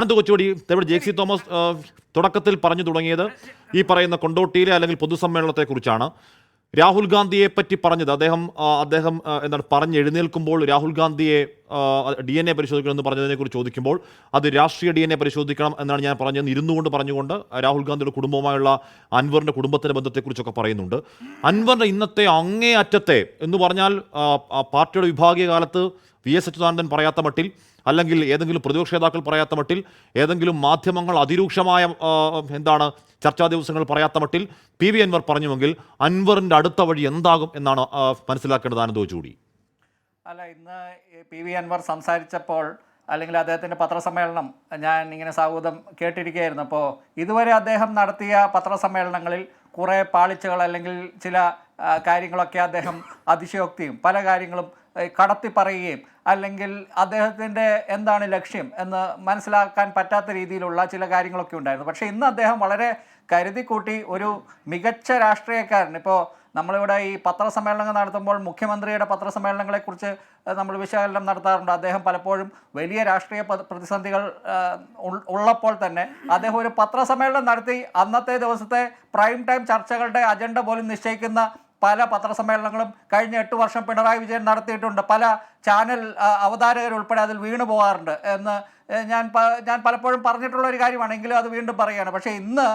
ആനന്ദ് കൊച്ചുകൂടി ഇവിടെ J C Thomas തുടക്കത്തിൽ പറഞ്ഞു തുടങ്ങിയത് ഈ പറയുന്ന കൊണ്ടോട്ടിയിലെ അല്ലെങ്കിൽ പൊതുസമ്മേളനത്തെ കുറിച്ചാണ് രാഹുൽ ഗാന്ധിയെ പറ്റി പറഞ്ഞത് അദ്ദേഹം അദ്ദേഹം എന്താണ് പറഞ്ഞ് എഴുന്നേൽക്കുമ്പോൾ രാഹുൽ ഗാന്ധിയെ ഡി എൻ എ പരിശോധിക്കണം എന്ന് പറഞ്ഞതിനെ കുറിച്ച് ചോദിക്കുമ്പോൾ അത് രാഷ്ട്രീയ ഡി എൻ എ പരിശോധിക്കണം എന്നാണ് ഞാൻ പറഞ്ഞത് ഇരുന്നുകൊണ്ട് പറഞ്ഞുകൊണ്ട് രാഹുൽ ഗാന്ധിയുടെ കുടുംബവുമായുള്ള അൻവറിന്റെ കുടുംബത്തിന്റെ ബന്ധത്തെക്കുറിച്ചൊക്കെ പറയുന്നുണ്ട്. അൻവറിന്റെ ഇന്നത്തെ അങ്ങേ അറ്റത്തെ എന്ന് പറഞ്ഞാൽ പാർട്ടിയുടെ വിഭാഗീയ കാലത്ത് വി എസ് അച്യുതാനന്ദൻ പറയാത്ത മട്ടിൽ അല്ലെങ്കിൽ ഏതെങ്കിലും പ്രതിപക്ഷ നേതാക്കൾ പറയാത്ത മട്ടിൽ ഏതെങ്കിലും മാധ്യമങ്ങൾ അതിരൂക്ഷമായ എന്താണ് ചർച്ചാ ദിവസങ്ങൾ പറയാത്ത മട്ടിൽ പി വി അൻവർ പറഞ്ഞുവെങ്കിൽ അൻവറിന്റെ അടുത്ത വഴി എന്താകും എന്നാണ് മനസ്സിലാക്കേണ്ടത് ആനന്ദോ ചൂടി അല്ല ഇന്ന് പി വി അൻവർ സംസാരിച്ചപ്പോൾ അല്ലെങ്കിൽ അദ്ദേഹത്തിന്റെ പത്രസമ്മേളനം ഞാൻ ഇങ്ങനെ സാഹൂതം കേട്ടിരിക്കുകയായിരുന്നു. അപ്പോൾ ഇതുവരെ അദ്ദേഹം നടത്തിയ പത്രസമ്മേളനങ്ങളിൽ കുറേ പാളിച്ചകൾ അല്ലെങ്കിൽ ചില കാര്യങ്ങളൊക്കെ അദ്ദേഹം അതിശയോക്തിയും പല കാര്യങ്ങളും കടത്തി പറയുകയും അല്ലെങ്കിൽ അദ്ദേഹത്തിന്റെ എന്താണ് ലക്ഷ്യം എന്ന് മനസ്സിലാക്കാൻ പറ്റാത്ത രീതിയിലുള്ള ചില കാര്യങ്ങളൊക്കെ ഉണ്ടായിരുന്നു. പക്ഷേ ഇന്ന് അദ്ദേഹം വളരെ കരുതിക്കൂട്ടി ഒരു മികച്ച രാഷ്ട്രീയക്കാരൻ. ഇപ്പോൾ നമ്മളിവിടെ ഈ പത്രസമ്മേളനങ്ങൾ നടത്തുമ്പോൾ മുഖ്യമന്ത്രിയുടെ പത്രസമ്മേളനങ്ങളെക്കുറിച്ച് നമ്മൾ വിശകലനം നടത്താറുണ്ട്. അദ്ദേഹം പലപ്പോഴും വലിയ രാഷ്ട്രീയ പ്രതിസന്ധികൾ ഉള്ളപ്പോൾ തന്നെ അദ്ദേഹം ഒരു പത്രസമ്മേളനം നടത്തി അന്നത്തെ ദിവസത്തെ പ്രൈം ടൈം ചർച്ചകളുടെ അജണ്ട പോലും നിശ്ചയിക്കുന്ന പല പത്രസമ്മേളനങ്ങളും കഴിഞ്ഞ എട്ട് വർഷം പിണറായി വിജയൻ നടത്തിയിട്ടുണ്ട്. പല ചാനൽ അവതാരകരുൾപ്പെടെ അതിൽ വീണു പോകാറുണ്ട് എന്ന് ഞാൻ ഞാൻ പലപ്പോഴും പറഞ്ഞിട്ടുള്ള ഒരു കാര്യമാണെങ്കിലും അത് വീണ്ടും പറയുകയാണ്. പക്ഷേ ഇന്ന്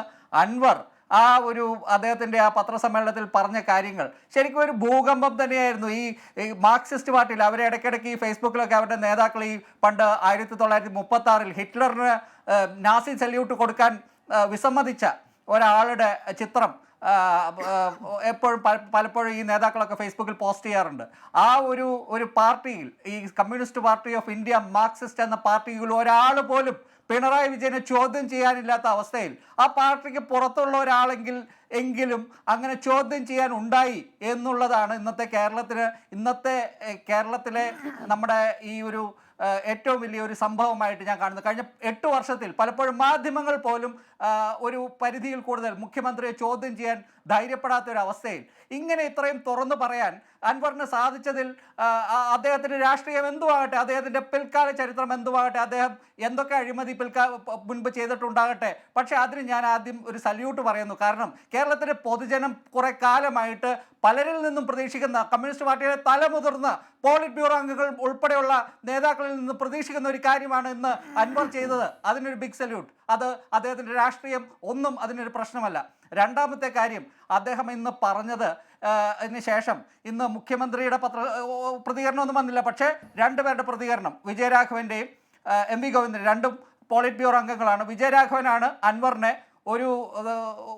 അൻവർ ആ ഒരു അദ്ദേഹത്തിന്റെ ആ പത്രസമ്മേളനത്തിൽ പറഞ്ഞ കാര്യങ്ങൾ ശരിക്കും ഒരു ഭൂകമ്പം തന്നെയായിരുന്നു. ഈ മാർക്സിസ്റ്റ് പാർട്ടിയിൽ അവരെ ഇടയ്ക്കിടയ്ക്ക് ഈ ഫേസ്ബുക്കിലൊക്കെ അവരുടെ നേതാക്കൾ ഈ പണ്ട് ആയിരത്തി തൊള്ളായിരത്തി മുപ്പത്തി ആറിൽ ഹിറ്റ്ലറിന് നാസി സല്യൂട്ട് കൊടുക്കാൻ വിസമ്മതിച്ച ഒരാളുടെ ചിത്രം എപ്പോഴും പലപ്പോഴും ഈ നേതാക്കളൊക്കെ ഫേസ്ബുക്കിൽ പോസ്റ്റ് ചെയ്യാറുണ്ട്. ആ ഒരു ഒരു പാർട്ടിയിൽ ഈ communist party of India Marxist എന്ന പാർട്ടിയിൽ ഒരാൾ പോലും പിണറായി വിജയനെ ചോദ്യം ചെയ്യാനില്ലാത്ത അവസ്ഥയിൽ ആ പാർട്ടിക്ക് പുറത്തുള്ള ഒരാളെങ്കിൽ എങ്കിലും അങ്ങനെ ചോദ്യം ചെയ്യാൻ ഉണ്ടായി എന്നുള്ളതാണ് ഇന്നത്തെ കേരളത്തിന് ഇന്നത്തെ കേരളത്തിലെ നമ്മുടെ ഈ ഒരു ഏറ്റവും വലിയൊരു സംഭവമായിട്ട് ഞാൻ കാണുന്നത്. കഴിഞ്ഞ എട്ട് വർഷത്തിൽ പലപ്പോഴും മാധ്യമങ്ങൾ പോലും ഒരു പരിധിയിൽ കൂടുതൽ മുഖ്യമന്ത്രിയെ ചോദ്യം ചെയ്യാൻ ധൈര്യപ്പെടാത്ത ഒരു അവസ്ഥയിൽ ഇങ്ങനെ ഇത്രയും തുറന്നു പറയാൻ അൻവറിന് സാധിച്ചതിൽ അദ്ദേഹത്തിന്റെ രാഷ്ട്രീയം എന്തുവാകട്ടെ അദ്ദേഹത്തിന്റെ പിൽക്കാല ചരിത്രം എന്തുവാകട്ടെ അദ്ദേഹം എന്തൊക്കെ അഴിമതി പിൽക്കാല മുൻപ് ചെയ്തിട്ടുണ്ടാകട്ടെ. പക്ഷേ അതിന് ഞാൻ ആദ്യം ഒരു സല്യൂട്ട് പറയുന്നു. കാരണം കേരളത്തിലെ പൊതുജനം കുറെ കാലമായിട്ട് പലരിൽ നിന്നും പ്രതീക്ഷിക്കുന്ന കമ്മ്യൂണിസ്റ്റ് പാർട്ടിയുടെ തലമുതിർന്ന പോളിറ്റ് ബ്യൂറോ അംഗങ്ങൾ ഉൾപ്പെടെയുള്ള നേതാക്കളിൽ നിന്ന് പ്രതീക്ഷിക്കുന്ന ഒരു കാര്യമാണ് ഇന്ന് അൻവർ ചെയ്തത്. അതിനൊരു ബിഗ് സല്യൂട്ട്. അത് അദ്ദേഹത്തിന്റെ രാഷ്ട്രീയം ഒന്നും അതിനൊരു പ്രശ്നമല്ല. രണ്ടാമത്തെ കാര്യം അദ്ദേഹം ഇന്ന് പറഞ്ഞത് അതിന് ശേഷം ഇന്ന് മുഖ്യമന്ത്രിയുടെ പത്ര പ്രതികരണമൊന്നും വന്നില്ല. പക്ഷേ രണ്ടുപേരുടെ പ്രതികരണം വിജയരാഘവന്റെയും എം വി ഗോവിന്ദൻ രണ്ടും പോളിറ്റ് ബ്യൂറോ അംഗങ്ങളാണ്. വിജയരാഘവനാണ് അൻവറിനെ ഒരു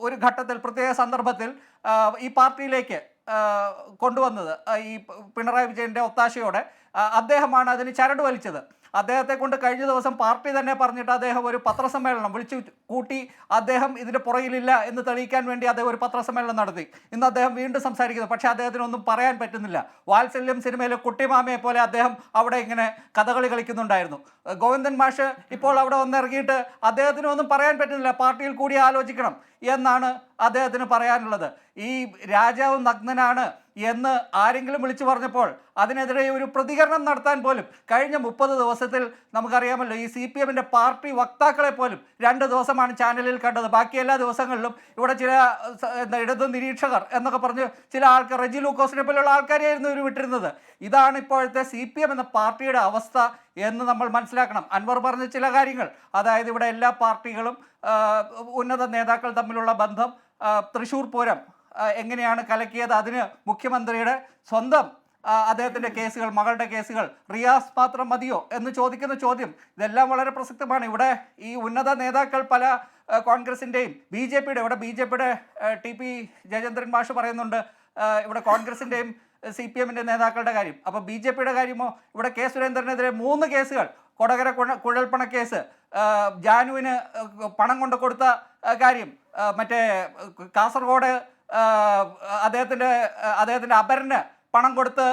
ഒരു ഘട്ടത്തിൽ പ്രത്യേക സന്ദർഭത്തിൽ ഈ പാർട്ടിയിലേക്ക് കൊണ്ടുവന്നത്. ഈ പിണറായി വിജയന്റെ ഒത്താശയോടെ അദ്ദേഹമാണ് അതിന് ചരട് വലിച്ചത്. അദ്ദേഹത്തെ കൊണ്ട് കഴിഞ്ഞ ദിവസം പാർട്ടി തന്നെ പറഞ്ഞിട്ട് അദ്ദേഹം ഒരു പത്രസമ്മേളനം വിളിച്ചു കൂട്ടി അദ്ദേഹം ഇതിന്റെ പുറകിലില്ല എന്ന് തെളിയിക്കാൻ വേണ്ടി അദ്ദേഹം ഒരു പത്രസമ്മേളനം നടത്തി. ഇന്ന് അദ്ദേഹം വീണ്ടും സംസാരിക്കുന്നു. പക്ഷേ അദ്ദേഹത്തിനൊന്നും പറയാൻ പറ്റുന്നില്ല. വാത്സല്യം സിനിമയിലെ കുട്ടിമാമയെ പോലെ അദ്ദേഹം അവിടെ ഇങ്ങനെ കഥകളി കളിക്കുന്നുണ്ടായിരുന്നു. ഗോവിന്ദൻ മാഷ് ഇപ്പോൾ അവിടെ വന്നിറങ്ങിയിട്ട് അദ്ദേഹത്തിന് ഒന്നും പറയാൻ പറ്റുന്നില്ല. പാർട്ടിയിൽ കൂടി ആലോചിക്കണം എന്നാണ് അദ്ദേഹത്തിന് പറയാനുള്ളത്. ഈ രാജാവ് നഗ്നനാണ് എന്ന് ആരെങ്കിലും വിളിച്ചു പറഞ്ഞപ്പോൾ അതിനെതിരെ ഒരു പ്രതികരണം നടത്താൻ പോലും കഴിഞ്ഞ മുപ്പത് ദിവസത്തിൽ നമുക്കറിയാമല്ലോ ഈ സി പി എമ്മിന്റെ പാർട്ടി വക്താക്കളെ പോലും രണ്ട് ദിവസമാണ് ചാനലിൽ കണ്ടത്. ബാക്കി എല്ലാ ദിവസങ്ങളിലും ഇവിടെ ചില എന്താ ഇടതു നിരീക്ഷകർ എന്നൊക്കെ പറഞ്ഞ് ചില ആൾക്കാർ റെജി ലൂക്കോസിനെ പോലെയുള്ള ആൾക്കാരെയായിരുന്നു ഇവർ വിട്ടിരുന്നത്. ഇതാണ് ഇപ്പോഴത്തെ സി പി എം എന്ന പാർട്ടിയുടെ അവസ്ഥ എന്ന് നമ്മൾ മനസ്സിലാക്കണം. അൻവർ പറഞ്ഞ ചില കാര്യങ്ങൾ അതായത് ഇവിടെ എല്ലാ പാർട്ടികളും ഉന്നത നേതാക്കൾ തമ്മിലുള്ള ബന്ധം തൃശ്ശൂർ പൂരം എങ്ങനെയാണ് കലക്കിയത്? അതിന് മുഖ്യമന്ത്രിയുടെ സ്വന്തം അദ്ദേഹത്തിന്റെ കേസുകൾ മകളുടെ കേസുകൾ റിയാസ് മാത്രം മതിയോ എന്ന് ചോദിക്കുന്ന ചോദ്യം. ഇതെല്ലാം വളരെ പ്രസക്തമാണ്. ഇവിടെ ഈ ഉന്നത നേതാക്കൾ പല കോൺഗ്രസിന്റെയും ബി ജെ പിയുടെ ഇവിടെ ബി ജെ പിയുടെ ടി പി ജയചന്ദ്രൻ മാഷ് പറയുന്നുണ്ട് ഇവിടെ കോൺഗ്രസിന്റെയും സി പി എമ്മിന്റെ നേതാക്കളുടെ കാര്യം. അപ്പോൾ ബി ജെ പിയുടെ കാര്യമോ? ഇവിടെ കെ സുരേന്ദ്രനെതിരെ മൂന്ന് കേസുകൾ. കൊടകര കുഴൽപ്പണ കേസ് ജാനുവിന് പണം കൊണ്ട് കൊടുത്ത കാര്യം മറ്റേ കാസർഗോഡ് അദ്ദേഹത്തിന്റെ അദ്ദേഹത്തിന്റെ അപരന് പണം കൊടുത്ത്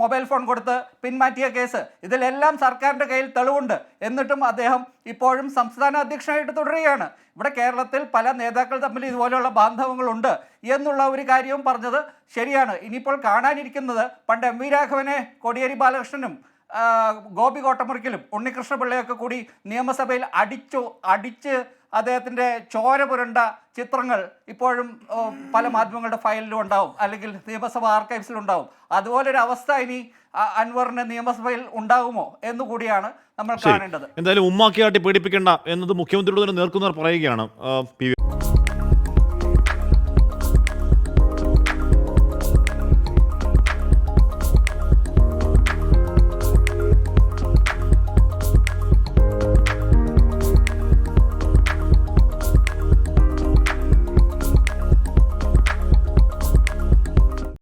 മൊബൈൽ ഫോൺ കൊടുത്ത് പിന്മാറ്റിയ കേസ്. ഇതിലെല്ലാം സർക്കാരിന്റെ കയ്യിൽ തെളിവുണ്ട്. എന്നിട്ടും അദ്ദേഹം ഇപ്പോഴും സംസ്ഥാന അധ്യക്ഷനായിട്ട് തുടരുകയാണ്. ഇവിടെ കേരളത്തിൽ പല നേതാക്കൾ തമ്മിൽ ഇതുപോലെയുള്ള ബാന്ധവങ്ങളുണ്ട് എന്നുള്ള ഒരു കാര്യവും പറഞ്ഞത് ശരിയാണ്. ഇനിയിപ്പോൾ കാണാനിരിക്കുന്നത് പണ്ട് എം വി രാഘവനെ കോടിയേരി ബാലകൃഷ്ണനും ഗോപി കോട്ടമുറിക്കലും ഉണ്ണികൃഷ്ണപിള്ളയൊക്കെ കൂടി നിയമസഭയിൽ അടിച്ചു അടിച്ച് അദ്ദേഹത്തിന്റെ ചോര പുരണ്ട ചിത്രങ്ങൾ ഇപ്പോഴും പല മാധ്യമങ്ങളുടെ ഫയലിലും ഉണ്ടാവും. അല്ലെങ്കിൽ നിയമസഭ ആർക്കൈവ്സിലും ഉണ്ടാവും. അതുപോലൊരു അവസ്ഥ ഇനി അൻവറിന്റെ അൻവറിന് നിയമസഭയിൽ ഉണ്ടാകുമോ എന്നുകൂടിയാണ് നമ്മൾ കാണേണ്ടത്. എന്തായാലും ഉമ്മാക്കിയാട്ടി പേടിപ്പിക്കേണ്ട എന്നത് മുഖ്യമന്ത്രിയുടെ നേർക്കുന്നവർ പറയുകയാണ് പി വി